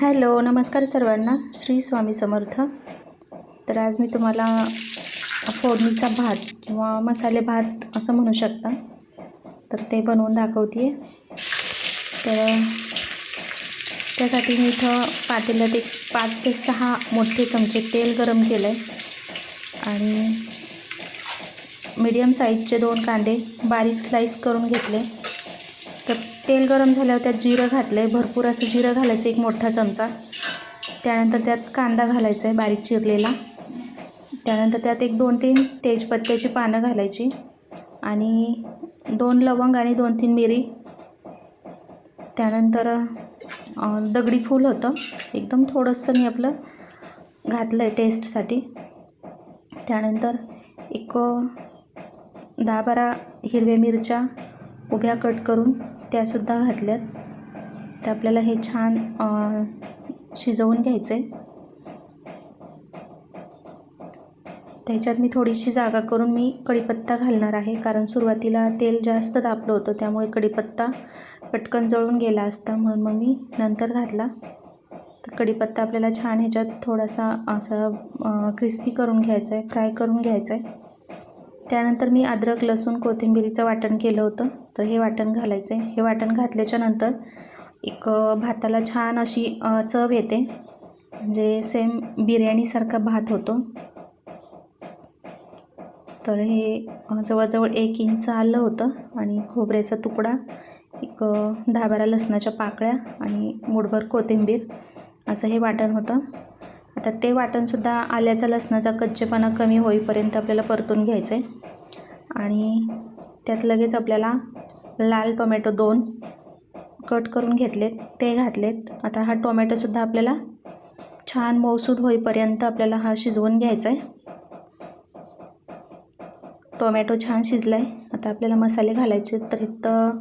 Hello नमस्कार सर्वांना. श्री स्वामी समर्थ. तर आज मी तुम्हाला फोडणीचा भात किंवा मसाले भात असं म्हणू शकता. तर ते बनवून दाखवते तर त्यासाठी मी इथं पातेल्यात एक पाच ते सहा मोठे चमचे तेल गरम केलं आहे आणि मीडियम साईजचे दोन कांदे बारीक स्लाईस करून घेतले. तेल गरम झाल्यावर त्यात जिरं घातलं आहे भरपूर असं जिरं घालायचं एक मोठा चमचा. त्यानंतर त्यात कांदा घालायचा आहे बारीक चिरलेला. त्यानंतर त्यात एक दोन तीन तेजपत्त्याची पानं घालायची आणि दोन लवंग आणि दोन तीन मिरी. त्यानंतर दगडी फूल होतं. एकदम थोडंसं मी आपलं घातलं आहे टेस्टसाठी. त्यानंतर एक दहा बारा हिरव्या मिरच्या उभ्या कट करून त्यासुद्धा घातल्यात. तर आपल्याला हे छान शिजवून घ्यायचं आहे त्याच्यात मी थोडीशी जागा करून मी कढीपत्ता घालणार आहे. कारण सुरुवातीला तेल जास्त तापलं होतं त्यामुळे कढीपत्ता पटकन जळून गेला असता. म्हणून मग मी नंतर घातला. तर कढीपत्ता आपल्याला छान ह्याच्यात थोडासा असा क्रिस्पी करून घ्यायचा आहे फ्राय करून घ्यायचा आहे त्यानंतर मी अद्रक लसूण कोथिंबिरीचं वाटण केलं होतं. तर हे वाटण घालायचं आहे. हे वाटण घातल्याच्या नंतर एक भाताला छान अशी चव येते. म्हणजे सेम बिर्याणीसारखा भात होतो. तर हे जवळजवळ एक इंच आलं होतं. आणि खोबऱ्याचा तुकडा एक दहा बारा लसणाच्या पाकळ्या आणि मुठभर कोथिंबीर असं हे वाटण होतं. आता ते वाटणसुद्धा आल्याचा लसणाचा कच्चेपणा कमी होईपर्यंत आपल्याला परतून घ्यायचं आहे आणि त्यात लगेच आपल्याला लाल टोमॅटो दोन कट करून घेतलेत ते घातलेत. आता हा टोमॅटोसुद्धा आपल्याला छान मौसूद होईपर्यंत आपल्याला हा शिजवून घ्यायचा आहे टोमॅटो छान शिजला आहे आता आपल्याला मसाले घालायचे तर इथं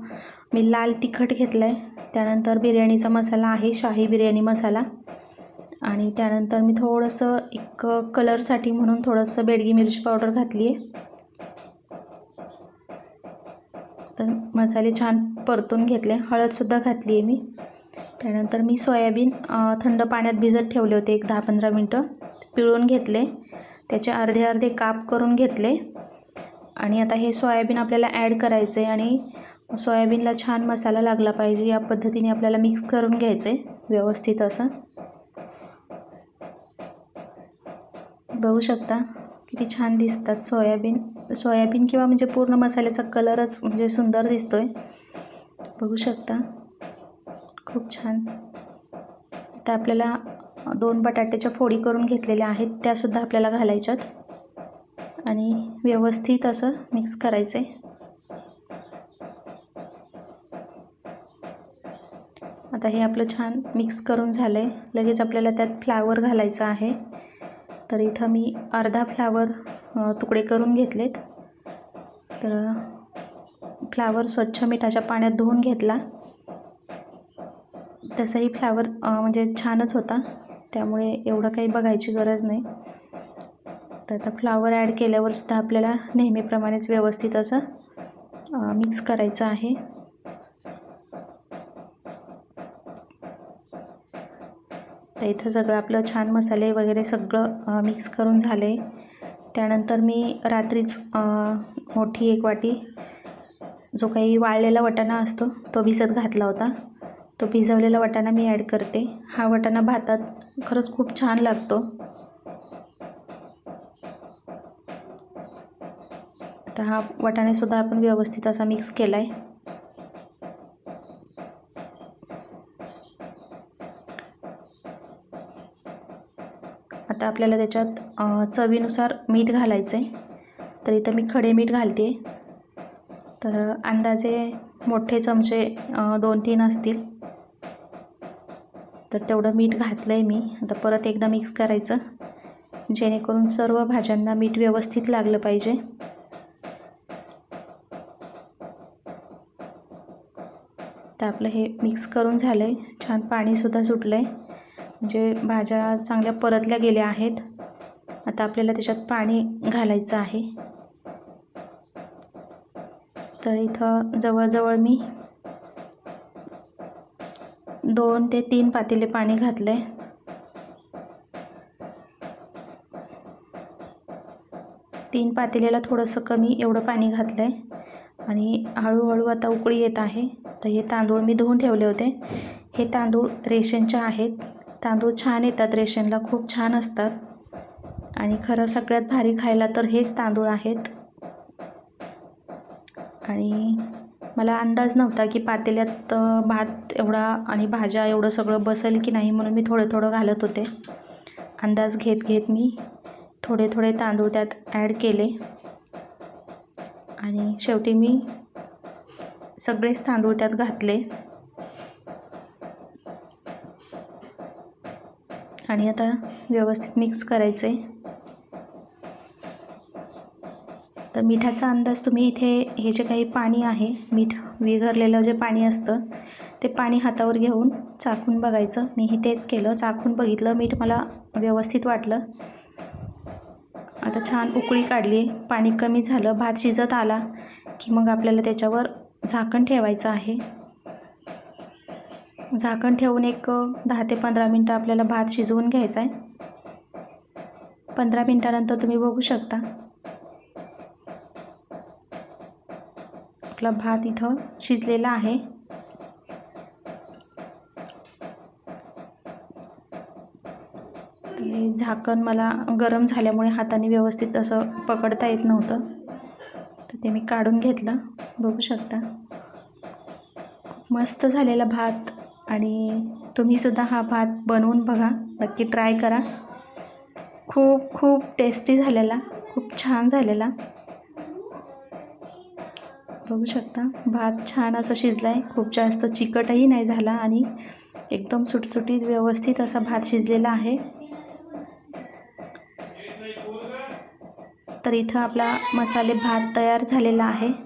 मी लाल तिखट घेतलं आहे त्यानंतर बिर्याणीचा मसाला आहे शाही बिर्याणी मसाला. आणि त्यानंतर मी थोडंसं एक कलरसाठी म्हणून थोडंसं बेडगी मिरची पावडर घातली आहे तर मसाले छान परतून घेतले. हळदसुद्धा घातली आहे मी. त्यानंतर मी सोयाबीन थंड पाण्यात भिजत ठेवले होते एक दहा पंधरा मिनटं. पिळून घेतले. त्याचे अर्धे अर्धे काप करून घेतले. आणि आता हे सोयाबीन आपल्याला ॲड करायचं आहे आणि सोयाबीनला छान मसाला लागला पाहिजे या पद्धतीने आपल्याला मिक्स करून घ्यायचं आहे व्यवस्थित असं. बघू शकता. किती छान दिसतात सोयाबीन. सोयाबीन किंवा म्हणजे पूर्ण मसाल्याचा कलरच म्हणजे सुंदर दिसतो आहे बघू शकता. खूप छान. तर आपल्याला दोन बटाट्याच्या फोडी करून घेतलेल्या आहेत. त्यासुद्धा आपल्याला घालायच्यात. आणि व्यवस्थित असं मिक्स करायचं आहे आता हे आपलं छान मिक्स करून झालं आहे लगेच आपल्याला त्यात फ्लावर घालायचं आहे. तर इथं मी अर्धा फ्लावर तुकडे करून घेतलेत. तर फ्लावर स्वच्छ मिठाच्या पाण्यात धुवून घेतला. तसंही फ्लावर म्हणजे छानच होता. त्यामुळे एवढं काही बघायची गरज नाही. तर आता फ्लावर ॲड केल्यावरसुद्धा आपल्याला नेहमीप्रमाणेच व्यवस्थित असं मिक्स करायचं आहे. आता इथं सगळं आपलं छान मसाले वगैरे सगळं मिक्स करून झाले. त्यानंतर मी रात्रीच मोठी एक वाटी जो काही वाळलेला वाटाणा असतो तो भिजत घातला होता. तो भिजवलेला वाटाणा मी ॲड करते. हा वाटाणा भातात खरंच खूप छान लागतो. आता हा वाटाणेसुद्धा आपण व्यवस्थित असा मिक्स केला आहे आता आपल्याला त्याच्यात चवीनुसार मीठ घालायचं आहे तर इथं मी खडे मीठ घालते. तर अंदाजे मोठे चमचे दोन तीन असतील. तर तेवढं मीठ घातलं आहे मी. आता परत एकदा मिक्स करायचं. जेणेकरून सर्व भाज्यांना मीठ व्यवस्थित लागलं पाहिजे. तर आपलं हे मिक्स करून झालं आहे छान पाणीसुद्धा सुटलं आहे म्हणजे भाज्या चांगल्या परतल्या गेल्या आहेत. आता आपल्याला त्याच्यात पाणी घालायचं आहे. तर इथं जवळजवळ मी दोन ते तीन पातेले पाणी घातलं आहे तीन पातेल्याला थोडंसं कमी एवढं पाणी घातलं आहे आणि हळूहळू आता उकळी येत आहे. तर हे तांदूळ मी धुवून ठेवले होते. हे तांदूळ रेशनचे आहेत. तांदूळ छान येतात रेशनला खूप छान असतात. आणि खरं सगळ्यात भारी खायला तर हेच तांदूळ आहेत. आणि मला अंदाज नव्हता की पातेल्यात भात एवढा आणि भाज्या एवढं सगळं बसेल की नाही म्हणून मी थोडं थोडं घालत होते. अंदाज घेत घेत मी थोडे थोडे तांदूळ त्यात ॲड केले. आणि शेवटी मी सगळेच तांदूळ त्यात घातले. आणि आता व्यवस्थित मिक्स करायचं आहे तर मिठाचा अंदाज तुम्ही इथे हे जे काही पाणी आहे मीठ विघरलेलं जे पाणी असतं ते पाणी हातावर घेऊन चाखून बघायचं. मीही तेच केलं चाखून बघितलं मीठ मला व्यवस्थित वाटलं. आता छान उकळी काढली पाणी कमी झालं भात शिजत आला की मग आपल्याला त्याच्यावर झाकण ठेवायचं आहे. झाकण ठेवून एक दहा ते पंधरा मिनटं आपल्याला भात शिजवून घ्यायचा आहे. पंधरा मिनटानंतर तुम्ही बघू शकता. आपला भात इथं शिजलेला आहे. झाकण मला गरम झाल्यामुळे हाताने व्यवस्थित असं पकडता येत नव्हतं. तर ते मी काढून घेतलं. बघू शकता. मस्त झालेला भात. आणि तुम्हीसुद्धा हा भात बनवून बघा. नक्की ट्राय करा. खूप खूप टेस्टी झालेला. खूप छान झालेला. बघू शकता. भात छान असा शिजला आहे खूप जास्त चिकटही नाही झाला आणि एकदम सुटसुटीत व्यवस्थित असा भात शिजलेला आहे. तर इथं आपला मसाले भात तयार झालेला आहे.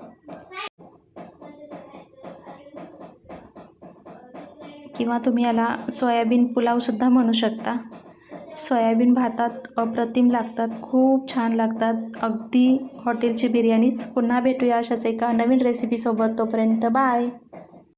किंवा तुम्ही याला सोयाबीन पुलावसुद्धा म्हणू शकता. सोयाबीन भातात अप्रतिम लागतात खूप छान लागतात. अगदी हॉटेलची बिर्याणीच पुन्हा भेटूया अशाच एका नवीन रेसिपीसोबत तोपर्यंत बाय